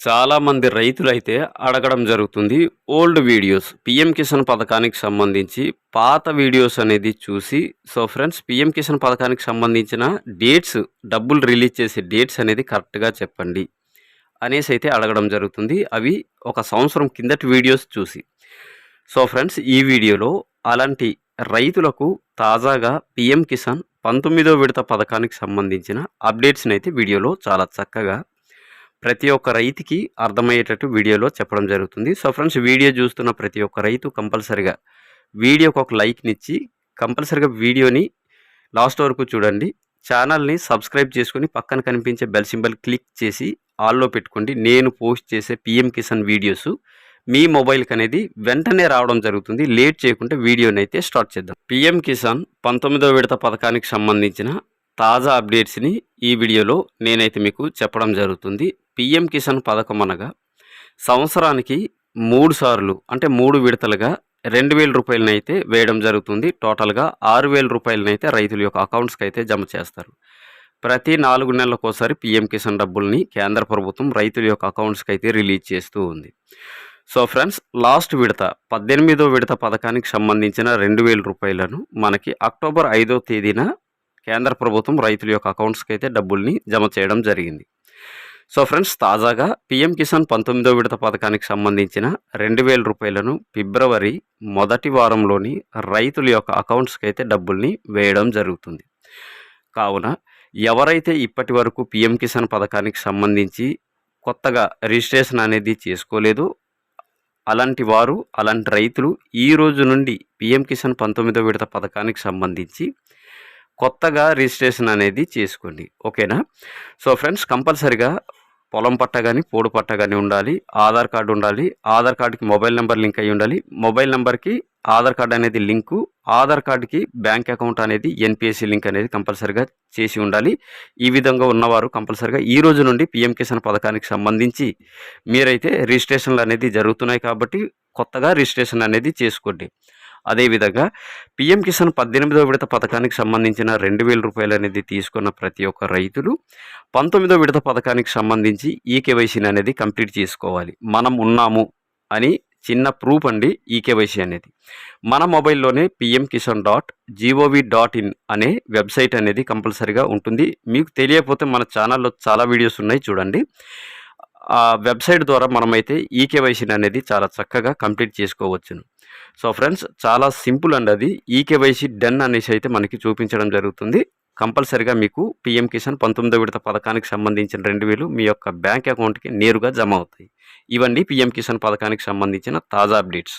చాలామంది రైతులైతే అడగడం జరుగుతుంది. ఓల్డ్ వీడియోస్ పిఎం కిసాన్ పథకానికి సంబంధించి పాత వీడియోస్ అనేది చూసి సో ఫ్రెండ్స్ పిఎం కిసాన్ పథకానికి సంబంధించిన డేట్స్ డబ్బులు రిలీజ్ చేసే డేట్స్ అనేది కరెక్ట్గా చెప్పండి అనేసి అయితే అడగడం జరుగుతుంది. అవి ఒక సంవత్సరం కిందటి వీడియోస్ చూసి. సో ఫ్రెండ్స్ ఈ వీడియోలో అలాంటి రైతులకు తాజాగా పిఎం కిసాన్ పంతొమ్మిదో విడత పథకానికి సంబంధించిన అప్డేట్స్ని అయితే వీడియోలో చాలా చక్కగా ప్రతి ఒక్క రైతుకి అర్థమయ్యేటట్టు వీడియోలో చెప్పడం జరుగుతుంది. సో ఫ్రెండ్స్ వీడియో చూస్తున్న ప్రతి ఒక్క రైతు కంపల్సరిగా వీడియోకి ఒక లైక్నిచ్చి కంపల్సరిగా వీడియోని లాస్ట్ వరకు చూడండి. ఛానల్ని సబ్స్క్రైబ్ చేసుకొని పక్కన కనిపించే బెల్ సింబల్ క్లిక్ చేసి ఆల్లో పెట్టుకోండి. నేను పోస్ట్ చేసే పిఎం కిసాన్ వీడియోస్ మీ మొబైల్కి అనేది వెంటనే రావడం జరుగుతుంది. లేట్ చేయకుండా వీడియోని అయితే స్టార్ట్ చేద్దాం. పిఎం కిసాన్ పంతొమ్మిదో విడత పథకానికి సంబంధించిన తాజా అప్డేట్స్ని ఈ వీడియోలో నేనైతే మీకు చెప్పడం జరుగుతుంది. పిఎం కిసాన్ పథకం అనగా సంవత్సరానికి మూడు సార్లు అంటే మూడు విడతలుగా రెండు వేల రూపాయలనైతే వేయడం జరుగుతుంది. టోటల్గా ఆరు వేల రూపాయలనైతే రైతుల యొక్క అకౌంట్స్కి అయితే జమ చేస్తారు. ప్రతి నాలుగు నెలలకు ఒకసారి పిఎం కిసాన్ డబ్బుల్ని కేంద్ర ప్రభుత్వం రైతుల యొక్క అకౌంట్స్కి అయితే రిలీజ్ చేస్తూ ఉంది. సో ఫ్రెండ్స్ లాస్ట్ విడత పద్దెనిమిదో విడత పథకానికి సంబంధించిన రెండు వేల రూపాయలను మనకి అక్టోబర్ ఐదో తేదీన కేంద్ర ప్రభుత్వం రైతుల యొక్క అకౌంట్స్కి అయితే డబ్బుల్ని జమ చేయడం జరిగింది. సో ఫ్రెండ్స్ తాజాగా పిఎం కిసాన్ పంతొమ్మిదో విడత పథకానికి సంబంధించిన రెండు వేల రూపాయలను ఫిబ్రవరి మొదటి వారంలోని రైతుల యొక్క అకౌంట్స్కి అయితే డబ్బుల్ని వేయడం జరుగుతుంది. కావున ఎవరైతే ఇప్పటి వరకు పిఎం కిసాన్ పథకానికి సంబంధించి కొత్తగా రిజిస్ట్రేషన్ అనేది చేసుకోలేదు అలాంటి వారు అలాంటి రైతులు ఈ రోజు నుండి పిఎం కిసాన్ పంతొమ్మిదో విడత పథకానికి సంబంధించి కొత్తగా రిజిస్ట్రేషన్ అనేది చేసుకోండి. ఓకేనా? సో ఫ్రెండ్స్ కంపల్సరిగా పొలం పట్ట కానీ పోడు పట్ట కానీ ఉండాలి. ఆధార్ కార్డు ఉండాలి. ఆధార్ కార్డుకి మొబైల్ నెంబర్ లింక్ అయి ఉండాలి. మొబైల్ నెంబర్కి ఆధార్ కార్డు అనేది లింకు ఆధార్ కార్డుకి బ్యాంక్ అకౌంట్ అనేది ఎన్పిఎస్సి లింక్ అనేది కంపల్సరిగా చేసి ఉండాలి. ఈ విధంగా ఉన్నవారు కంపల్సరిగా ఈ రోజు నుండి పిఎం కిసాన్ పథకానికి సంబంధించి మీరైతే రిజిస్ట్రేషన్లు అనేది జరుగుతున్నాయి కాబట్టి కొత్తగా రిజిస్ట్రేషన్ అనేది చేసుకోండి. అదేవిధంగా పిఎం కిసాన్ పద్దెనిమిదో విడత పథకానికి సంబంధించిన రెండు వేల రూపాయలు అనేది తీసుకున్న ప్రతి ఒక్క రైతులు పంతొమ్మిదో విడత పథకానికి సంబంధించి ఈ కేవైసీని అనేది కంప్లీట్ చేసుకోవాలి. మనం ఉన్నాము అని చిన్న ప్రూఫ్ అండి ఈ కేవైసీ అనేది. మన మొబైల్లోనే PM Kisan dot G O V dot in అనే వెబ్సైట్ అనేది కంపల్సరీగా ఉంటుంది. మీకు తెలియకపోతే మన ఛానల్లో చాలా వీడియోస్ ఉన్నాయి చూడండి. ఆ వెబ్సైట్ ద్వారా మనమైతే ఈ కేవైసీని అనేది చాలా చక్కగా కంప్లీట్ చేసుకోవచ్చును. సో ఫ్రెండ్స్ చాలా సింపుల్ అండి అది ఈ కేవైసీ డన్ అనేసి అయితే మనకి చూపించడం జరుగుతుంది. కంపల్సరిగా మీకు పిఎం కిసాన్ పంతొమ్మిదో విడత పథకానికి సంబంధించిన రెండు వేలు మీ యొక్క బ్యాంక్ అకౌంట్కి నేరుగా జమ అవుతాయి. ఇవన్నీ పిఎం కిసాన్ పథకానికి సంబంధించిన తాజా అప్డేట్స్.